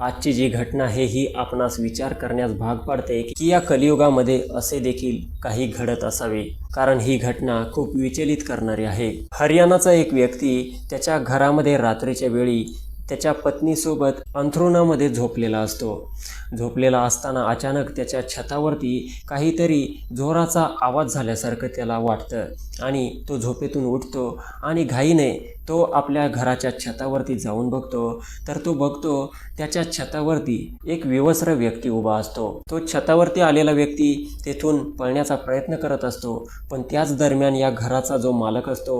आजची जी घटना आहे ही आपणास विचार करण्यास भाग पाडते की या कलियुगामध्ये असे देखील काही घडत असावे. कारण ही घटना खूप विचलित करणारी आहे. हरियाणाचा एक व्यक्ती त्याच्या घरामध्ये रात्रीच्या वेळी त्याच्या पत्नीसोबत अंथरुणामध्ये झोपलेला असतो. झोपलेला असताना अचानक त्याच्या छतावरती काहीतरी जोराचा आवाज झाल्यासारखं त्याला वाटतं आणि तो झोपेतून उठतो आणि घाईने तो आपल्या घराच्या छतावरती जाऊन बघतो. तर तो बघतो त्याच्या छतावरती एक विवस्त्र व्यक्ती उभा असतो. तो छतावरती आलेला व्यक्ती तेथून पळण्याचा प्रयत्न करत असतो पण त्याच दरम्यान या घराचा जो मालक असतो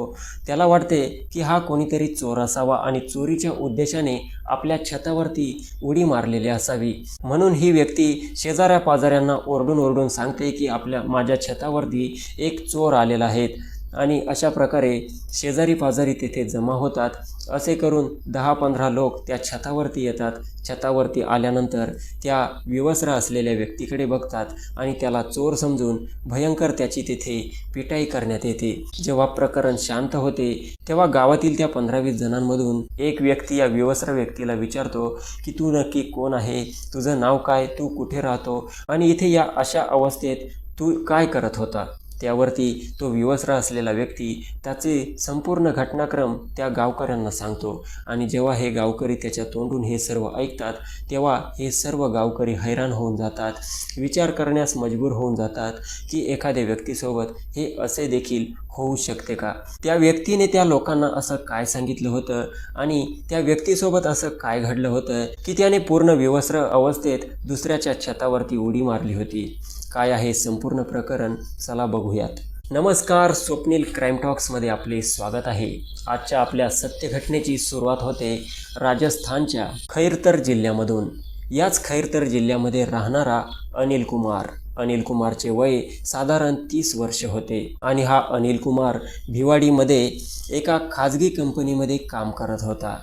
त्याला वाटते की हा कोणीतरी चोर असावा आणि चोरीच्या उद्देशाने आपल्या छतावरती उडी मारलेली असावी. म्हणून ही व्यक्ती शेजाऱ्या पाजाऱ्यांना ओरडून ओरडून सांगते की आपल्या माझ्या छतावरती एक चोर आलेला आहेत आणि अशा प्रकारे शेजारी पाजारी तिथे जमा होतात. असे करून दहा पंधरा लोक त्या छतावरती येतात. छतावरती आल्यानंतर त्या विवस्त्र असलेल्या व्यक्तीकडे बघतात आणि त्याला चोर समजून भयंकर त्याची तिथे पिटाई करण्यात येते. जेव्हा प्रकरण शांत होते तेव्हा गावातील त्या पंधरा वीस जणांमधून एक व्यक्ती या विवस्त्र व्यक्तीला विचारतो की तू नक्की कोण आहे? तुझं नाव काय? तू कुठे राहतो? आणि इथे या अशा अवस्थेत तू काय करत होता? त्यावरती तो विवस्त्र असलेला व्यक्ती त्याचे संपूर्ण घटनाक्रम त्या गावकऱ्यांना सांगतो. आणि जेव्हा हे गावकरी त्याच्या तोंडून हे सर्व ऐकतात तेव्हा हे सर्व गावकरी हैराण होऊन जातात. विचार करण्यास मजबूर होऊन जातात की एखाद्या व्यक्तीसोबत हे असे देखील होऊ शकते का? त्या व्यक्तीने त्या लोकांना असं काय सांगितलं होतं? आणि त्या व्यक्तीसोबत असं काय घडलं होतं? की त्याने पूर्ण विवस्त्र अवस्थेत दुसऱ्याच्या छतावरती उडी मारली होती. काय आहे संपूर्ण प्रकरण चला बघूयात. नमस्कार स्वप्नील क्राईम टॉक्समध्ये आपले स्वागत आहे. आजच्या आपल्या सत्यघटनेची सुरुवात होते राजस्थानच्या खैरतर जिल्ह्यामधून. याच खैरतर जिल्ह्यामध्ये राहणारा अनिल कुमार. अनिल कुमारचे वय साधारण तीस वर्ष होते आणि हा अनिल कुमार भिवाडीमध्ये एका खाजगी कंपनीमध्ये काम करत होता.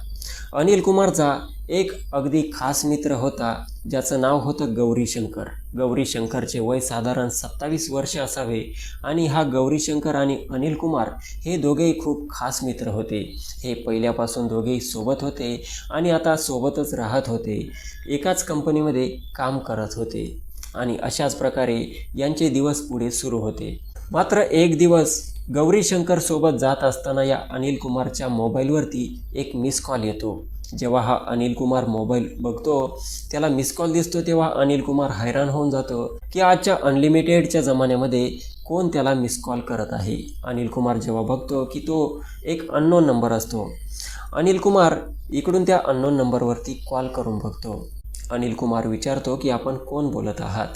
अनिल कुमारचा एक अगदी खास मित्र होता ज्याचं नाव होतं गौरीशंकर. गौरीशंकरचे वय साधारण सत्तावीस वर्ष असावे आणि हा गौरीशंकर आणि अनिल कुमार हे दोघेही खूप खास मित्र होते. हे पहिल्यापासून दोघेही सोबत होते आणि आता सोबतच राहत होते. एकाच कंपनीमध्ये काम करत होते आणि अशाच प्रकारे यांचे दिवस पुढे सुरू होते. मात्र एक दिवस गौरी शंकर सोबत जात असताना या अनिल कुमारच्या मोबाईलवरती एक मिस कॉल येतो. जेव्हा हा अनिल कुमार मोबाईल बघतो त्याला मिस कॉल दिसतो तेव्हा अनिल कुमार हैराण होऊन जातो की आजच्या अनलिमिटेडच्या जमान्यामध्ये कोण त्याला मिस कॉल करत आहे? अनिल कुमार जेव्हा बघतो की तो एक अननोन नंबर असतो. अनिल कुमार इकडून त्या अननोन नंबरवरती कॉल करून बघतो. अनिल कुमार विचारतो की आपण कोण बोलत आहात?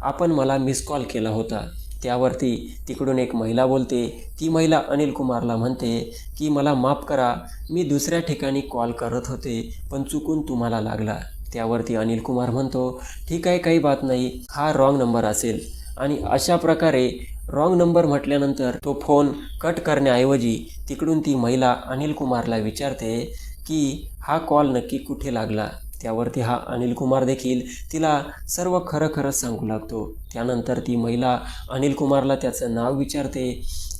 आपण मला मिस कॉल केला होता. त्यावरती तिकडून एक महिला बोलते. ती महिला अनिल कुमारला म्हणते की मला माफ करा मी दुसऱ्या ठिकाणी कॉल करत होते पण चुकून तुम्हाला लागला. त्यावरती अनिल कुमार म्हणतो ठीक आहे काही बात नाही हा रॉंग नंबर असेल. आणि अशा प्रकारे रॉंग नंबर म्हटल्यानंतर तो फोन कट करण्याऐवजी तिकडून ती महिला अनिल कुमारला विचारते की हा कॉल नक्की कुठे लागला? त्यावरती हा अनिल कुमार देखील तिला सर्व खरं खरं सांगू लागतो. त्यानंतर ती महिला अनिल कुमारला त्याचं नाव विचारते.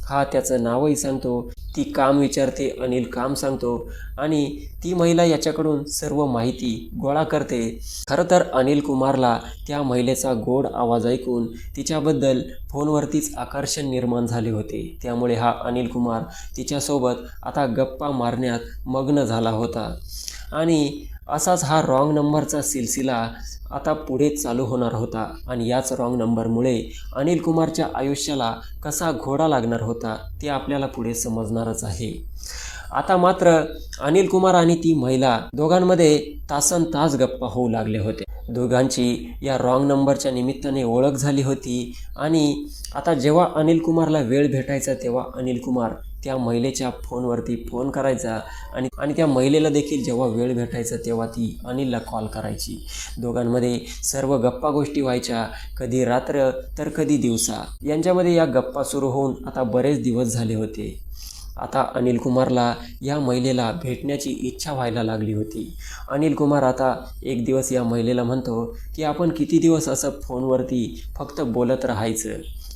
हा त्याचं नावही सांगतो. ती काम विचारते अनिल काम सांगतो आणि ती महिला याच्याकडून सर्व माहिती गोळा करते. खरं तर अनिल कुमारला त्या महिलेचा गोड आवाज ऐकून तिच्याबद्दल फोनवरतीच आकर्षण निर्माण झाले होते. त्यामुळे हा अनिल कुमार तिच्यासोबत आता गप्पा मारण्यात मग्न झाला होता. आणि असाच हा रॉंग नंबरचा सिलसिला आता पुढे चालू होणार होता आणि याच रॉंग नंबरमुळे अनिल कुमारच्या आयुष्याला कसा घोडा लागणार होता ते आपल्याला पुढे समजणारच आहे. आता मात्र अनिल कुमार आणि ती महिला दोघांमध्ये तासन तास गप्पा होऊ लागले होते. दोघांची या रॉंग नंबरच्या निमित्ताने ओळख झाली होती आणि आता जेव्हा अनिल कुमारला वेळ भेटायचा तेव्हा अनिल कुमार त्या महिलेच्या फोनवरती फोन करायचा आणि आणि त्या महिलेला देखील जेव्हा वेळ भेटायचा तेव्हा ती अनिलला कॉल करायची. दोघांमध्ये सर्व गप्पा गोष्टी व्हायच्या. कधी रात्र तर कधी दिवसा. यांच्यामध्ये या गप्पा सुरू होऊन आता बरेच दिवस झाले होते. आता अनिल कुमारला या महिलेला भेटण्याची इच्छा व्हायला लागली होती. अनिल कुमार आता एक दिवस या महिलेला म्हणतो की आपण किती दिवस असं फोनवरती फक्त बोलत राहायचं?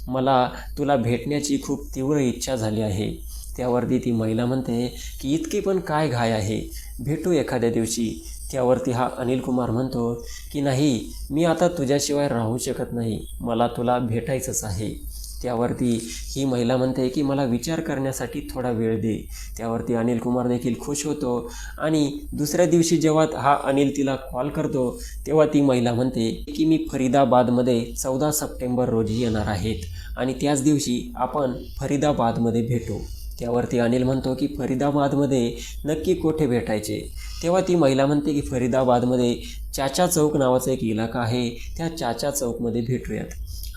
मला तुला भेटण्याची खूप तीव्र इच्छा झाली आहे. त्यावरती ती महिला म्हणते की इतकी पण काय घाय आहे? भेटू एखाद्या दिवशी. त्यावरती हा अनिल कुमार म्हणतो की नाही मी आता तुझ्याशिवाय राहू शकत नाही. मला तुला भेटायचंच आहे. त्यावरती ही महिला म्हणते की मला विचार करण्यासाठी थोडा वेळ दे. त्यावरती अनिल कुमार देखील खुश होतो आणि दुसऱ्या दिवशी जेव्हा हा अनिल तिला कॉल करतो तेव्हा ती महिला म्हणते की मी फरीदाबादमध्ये चौदा सप्टेंबर रोजी येणार आहेत आणि त्याच दिवशी आपण फरीदाबादमध्ये भेटू. त्यावरती अनिल म्हणतो की फरीदाबादमध्ये नक्की कुठे भेटायचे? तेव्हा ती महिला म्हणते की फरीदाबादमध्ये चाचा चौक नावाचा एक इलाका आहे. त्या चाचा चौकमध्ये भेटूयात.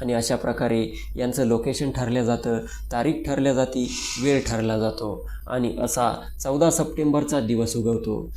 आणि अशा प्रकारे यांचं लोकेशन ठरलं जातं. तारीख ठरल्या जाती वेळ ठरला जातो. आणि असा चौदा सप्टेंबरचा दिवस उगवतो.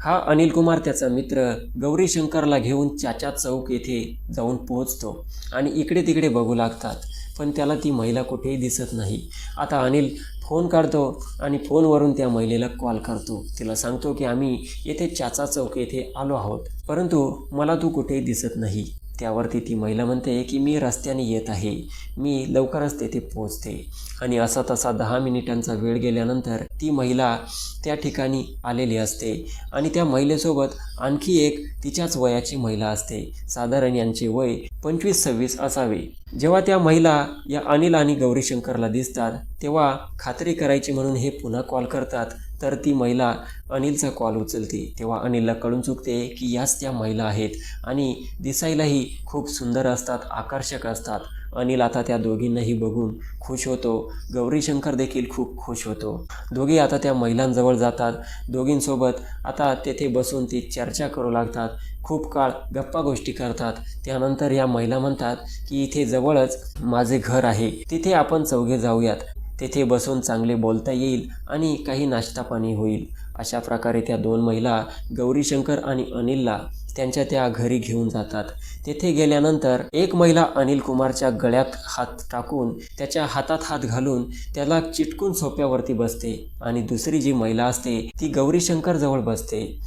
हा अनिल कुमार त्याचा मित्र गौरी शंकरला घेऊन चाचा चौक येथे जाऊन पोहोचतो. आणि इकडे तिकडे बघू लागतात. पण त्याला ती महिला कुठेही दिसत नाही. आता अनिल फोन काढतो आणि फोनवरून त्या महिलेला कॉल करतो. तिला सांगतो की आम्ही येथे चाचा चौक येथे आलो आहोत. परंतु मला तू कुठेही दिसत नाही. त्यावरती ती महिला म्हणते की मी रस्त्याने येत आहे. मी लवकरच तेथे पोहोचते. आणि असा तसा दहा मिनिटांचा वेळ गेल्यानंतर ती महिला त्या ठिकाणी आलेली असते. आणि त्या महिलेसोबत आणखी एक तिच्याच वयाची महिला असते. साधारण यांचे वय पंचवीस सव्वीस असावे. जेव्हा त्या महिला या अनिल आणि गौरीशंकरला दिसतात तेव्हा खात्री करायची म्हणून हे पुन्हा कॉल करतात. तर ती महिला अनिलचा कॉल उचलते. तेव्हा अनिलला कळून चुकते की याच त्या महिला आहेत आणि दिसायलाही खूप सुंदर असतात आकर्षक असतात. अनिल आता त्या दोघींनाही बघून खुश होतो. गौरीशंकर देखील खूप खुश होतो. दोघी आता त्या महिलांजवळ जातात. दोघींसोबत आता तेथे बसून ती चर्चा करू लागतात. खूप काळ गप्पा गोष्टी करतात. त्यानंतर या महिला म्हणतात की इथे जवळच माझे घर आहे. तिथे आपण चौघे जाऊयात. तेथे बसून चांगले बोलता येईल आणि काही नाश्तापाणी होईल. अशा प्रकारे त्या दोन महिला गौरीशंकर आणि अनिलला त्यांच्या त्या घरी घेऊन जातात. तेथे गेल्यानंतर एक महिला अनिल कुमारच्या गळ्यात हात टाकून त्याच्या हातात हात घालून त्याला चिटकून सोप्यावरती बसते आणि दुसरी जी महिला असते ती गौरीशंकर जवळ बसते.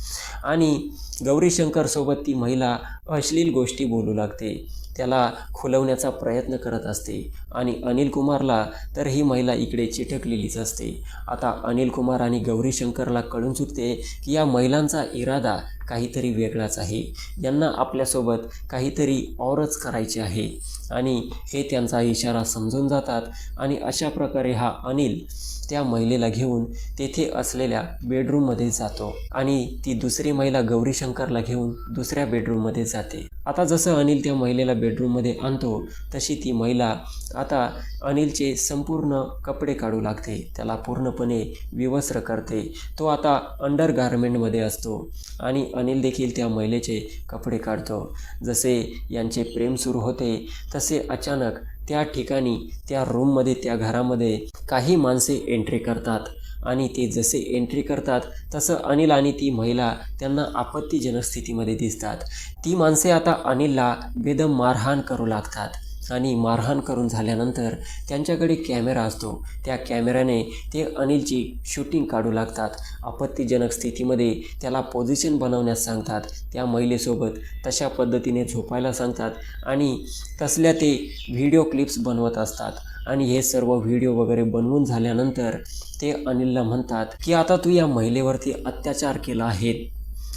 आणि गौरीशंकरसोबत ती महिला अश्लील गोष्टी बोलू लागते. त्याला खुलवण्याचा प्रयत्न करत असते. आणि अनिल कुमारला तर ही महिला इकडे चिटकलेलीच असते. आता अनिल कुमार आणि गौरी शंकरला कळून चुकते की या महिलांचा इरादा काहीतरी वेगळाच आहे. यांना आपल्यासोबत काहीतरी औरच करायचे आहे. आणि हे त्यांचा इशारा समजून जातात. आणि अशा प्रकारे हा अनिल त्या महिलेला घेऊन तेथे असलेल्या बेडरूममध्ये जातो. आणि ती दुसरी महिला गौरी शंकरला घेऊन दुसऱ्या बेडरूममध्ये जाते. आता जसं अनिल त्या महिलेला बेडरूममध्ये आणतो तशी ती महिला आता अनिलचे संपूर्ण कपडे काढू लागते. त्याला पूर्णपणे विवस्त्र करते. तो आता अंडर गारमेंटमध्ये असतो. आणि अनिल देखील त्या महिलेचे कपडे काढतो. जसे यांचे प्रेम सुरू होते तसे अचानक त्या ठिकाणी त्या रूममध्ये त्या घरामध्ये काही माणसे एंट्री करतात. आणि ते जसे एंट्री करतात तसं अनिल आणि ती महिला त्यांना आपत्तीजनक स्थितीमध्ये दिसतात. ती माणसे आता अनिलला बेदम मारहाण करू लागतात. आणि मारहाण करून झाल्यानंतर त्यांच्याकडे कॅमेरा असतो. त्या कॅमेऱ्याने ते अनिलची शूटिंग काढू लागतात. आपत्तीजनक स्थितीमध्ये त्याला पोझिशन बनवण्यास सांगतात. त्या महिलेसोबत तशा पद्धतीने झोपायला सांगतात आणि तसल्या ते व्हिडिओ क्लिप्स बनवत असतात. आणि हे सर्व व्हिडिओ वगैरे बनवून झाल्यानंतर ते अनिलला म्हणतात की आता तू या महिलेवरती अत्याचार केला आहे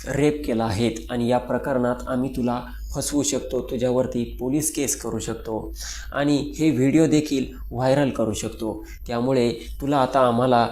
रेप केला आहेत आणि या प्रकरणात आम्ही तुला फसवू शकतो तुझ्यावरती पोलीस केस करू शकतो आणि हे व्हिडिओ देखील व्हायरल करू शकतो. त्यामुळे तुला आता आम्हाला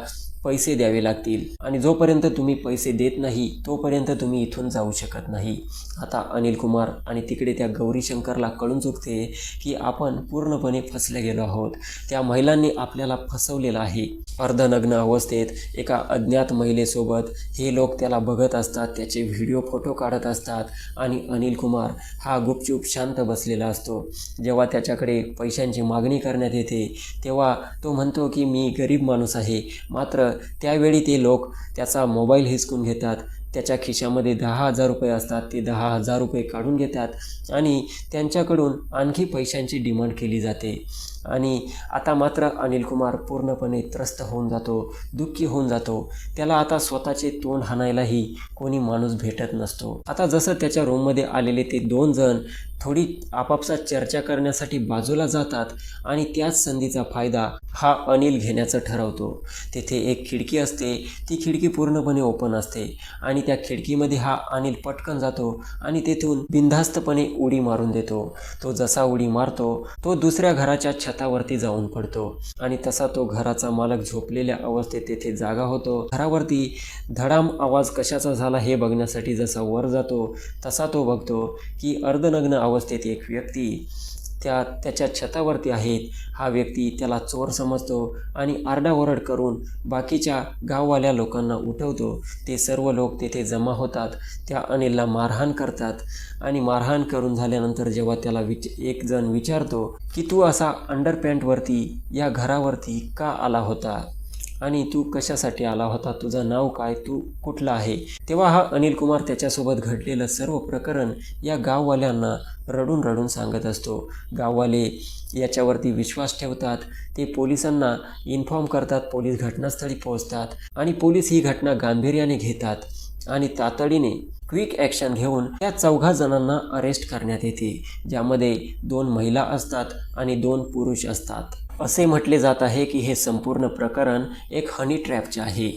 पैसे द्यावे लागतील आणि जोपर्यंत तुम्ही पैसे देत नाही तोपर्यंत तुम्ही इथून जाऊ शकत नाही. आता अनिल कुमार आणि तिकडे त्या गौरी शंकरला कळून चुकते की आपण पूर्णपणे फसले गेलो आहोत. त्या महिलांनी आपल्याला फसवलेलं आहे. अर्धनग्न अवस्थेत एका अज्ञात महिलेसोबत हे लोक त्याला बघत असतात त्याचे व्हिडिओ फोटो काढत असतात आणि अनिल कुमार हा गुपचूप शांत बसलेला असतो. जेव्हा त्याच्याकडे पैशांची मागणी करण्यात येते तेव्हा तो म्हणतो की मी गरीब माणूस आहे. मात्र त्यावेळी ते लोक त्याचा मोबाईल हिसकून घेतात. त्याच्या खिशामध्ये दहा हजार रुपये असतात ते दहा हजार रुपये काढून घेतात आणि त्यांच्याकडून आणखी पैशांची डिमांड केली जाते. आणि आता मात्र अनिल कुमार पूर्णपणे त्रस्त होऊन जातो दुःखी होऊन जातो. त्याला आता स्वतःचे तोंड हाणायलाही कोणी माणूस भेटत नसतो. आता जसं त्याच्या रूममध्ये आलेले ते दोन जण थोडी आपापसात चर्चा करण्यासाठी बाजूला जातात आणि त्याच संधीचा फायदा हा अनिल घेण्याचं ठरवतो. तेथे एक खिडकी असते ती खिडकी पूर्णपणे ओपन असते आणि त्या खिडकीमध्ये हा अनिल पटकन जातो आणि तेथून बिनधास्तपणे उडी मारून देतो. तो जसा उडी मारतो तो दुसऱ्या घराच्या छतावरती जाऊन पडतो. आणि तसा तो घराचा मालक झोपलेल्या अवस्थेत तेथे जागा होतो. घरावरती धडाम आवाज कशाचा झाला हे बघण्यासाठी जसा वर जातो तसा तो बघतो की अर्धनग्न अवस्थेत एक व्यक्ती त्या त्याच्या छतावरती आहेत. हा व्यक्ती त्याला चोर समजतो आणि आरडाओरड करून बाकीच्या गाववाल्या लोकांना उठवतो. ते सर्व लोक तेथे जमा होतात. त्या अनिलला मारहाण करतात आणि मारहाण करून झाल्यानंतर जेव्हा त्याला विच एक जण विचारतो की तू असा अंडरपॅन्टवरती या घरावरती का आला होता? आणि तू कशासाठी आला होता? तुझं नाव काय? तू कुठला आहे? तेव्हा हा अनिल कुमार त्याच्यासोबत घडलेलं सर्व प्रकरण या गाववाल्यांना रडून रडून सांगत असतो. गाववाले याच्यावरती विश्वास ठेवतात. ते पोलिसांना इन्फॉर्म करतात. पोलीस घटनास्थळी पोहोचतात आणि पोलीस ही घटना गांभीर्याने घेतात आणि तातडीने क्विक ॲक्शन घेऊन त्या चौघा जणांना अरेस्ट करण्यात येते ज्यामध्ये दोन महिला असतात आणि दोन पुरुष असतात. असे म्हटले जात आहे की हे संपूर्ण प्रकरण एक हनी ट्रॅपचे आहे.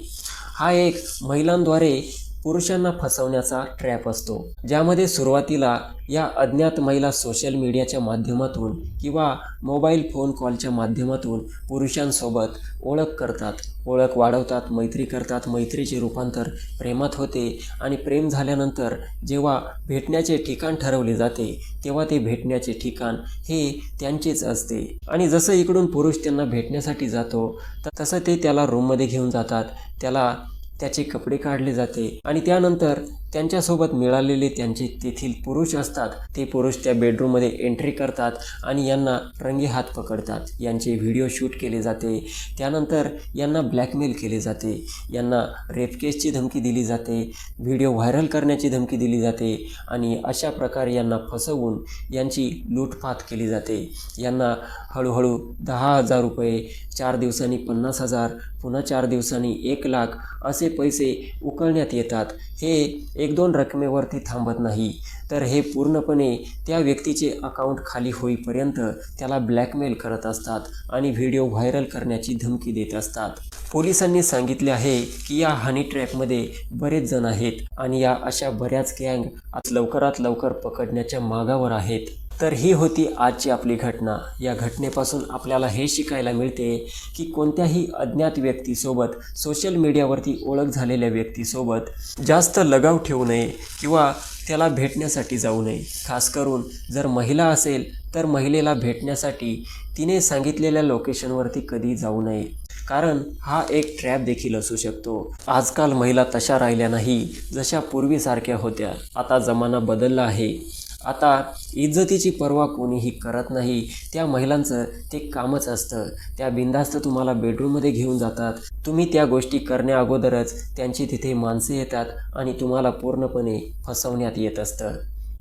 हा एक महिलांद्वारे पुरुषांना फसवण्याचा ट्रॅप असतो. ज्यामध्ये सुरुवातीला या अज्ञात महिला सोशल मीडियाच्या माध्यमातून किंवा मोबाईल फोन कॉलच्या माध्यमातून पुरुषांसोबत ओळख करतात. ओळख वाढवतात मैत्री करतात मैत्रीचे रूपांतर प्रेमात होते आणि प्रेम झाल्यानंतर जेव्हा भेटण्याचे ठिकाण ठरवले जाते तेव्हा ते भेटण्याचे ठिकाण हे त्यांचेच असते. आणि जसं इकडून पुरुष त्यांना भेटण्यासाठी जातो त- तसं ते त्याला रूममध्ये घेऊन जातात. त्याला त्याचे कपडे काढले जाते आणि त्यानंतर त्यांच्यासोबत मिळालेले त्यांचे तेथील पुरुष असतात. ते पुरुष त्या बेडरूममध्ये एंट्री करतात आणि यांना रंगे हात पकडतात. यांचे व्हिडिओ शूट केले जाते. त्यानंतर यांना ब्लॅकमेल केले जाते. यांना रेपकेसची धमकी दिली जाते. व्हिडिओ व्हायरल करण्याची धमकी दिली जाते आणि अशा प्रकारे यांना फसवून यांची लूटपात केली जाते. यांना हळूहळू दहा हजार रुपये चार दिवसांनी पन्नास हजार पुन्हा चार दिवसांनी एक लाख असे पैसे उकळण्यात येतात. हे एक दोन रकमेवरती थांबत नाही. तर हे पूर्णपणे त्या व्यक्तीचे अकाउंट खाली होईपर्यंत त्याला ब्लॅकमेल करत असतात आणि व्हिडिओ व्हायरल करण्याची धमकी देत असतात. पोलिसांनी सांगितले आहे की या हनी ट्रॅपमध्ये बरेच जण आहेत आणि या अशा बऱ्याच गँग आज लवकरात लवकर पकडण्याच्या मागावर आहेत. तर ही होती आजची आपली घटना. या घटनेपासून आपल्याला हे शिकायला मिळते की कोणत्याही अज्ञात व्यक्तीसोबत सोशल मीडियावरती ओळख झालेल्या व्यक्तीसोबत जास्त लगाव ठेवू नये किंवा त्याला भेटण्यासाठी जाऊ नये. खास करून जर महिला असेल तर महिलेला भेटण्यासाठी तिने सांगितलेल्या लोकेशनवरती कधी जाऊ नये. कारण हा एक ट्रॅप देखील असू शकतो. आजकाल महिला तशा राहिल्या नाही जशा पूर्वीसारख्या होत्या. आता जमाना बदलला आहे. आता इज्जतीची पर्वा कोणीही करत नाही. त्या महिलांचं ते कामच असतं. त्या बिंदास्त तुम्हाला बेडरूममध्ये घेऊन जातात. तुम्ही त्या गोष्टी करण्या अगोदरच त्यांची तिथे माणसे येतात आणि तुम्हाला पूर्णपणे फसवण्यात येत असतं.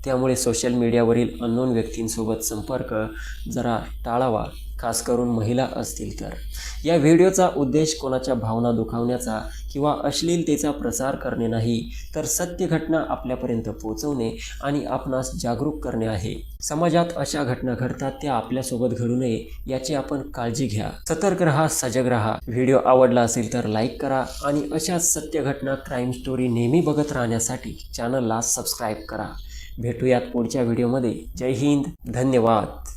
त्यामुळे सोशल मीडियावरील अननोन व्यक्तींसोबत संपर्क जरा टाळावा खास करून महिला असतील तर. या व्हिडिओचा उद्देश कोणाच्या भावना दुखावण्याचा किंवा अश्लीलतेचा प्रसार करणे नाही तर सत्य घटना आपल्यापर्यंत पोहोचवणे आणि आपणास जागरूक करणे आहे. समाजात अशा घटना घडतात त्या आपल्यासोबत घडू नये याची आपण काळजी घ्या. सतर्क रहा सजग रहा. व्हिडिओ आवडला असेल तर लाईक करा आणि अशा सत्य घटना क्राईम स्टोरी नेहमी बघत राहण्यासाठी चॅनलला सबस्क्राईब करा. भेटूयात पुढच्या व्हिडिओमध्ये. जय हिंद. धन्यवाद.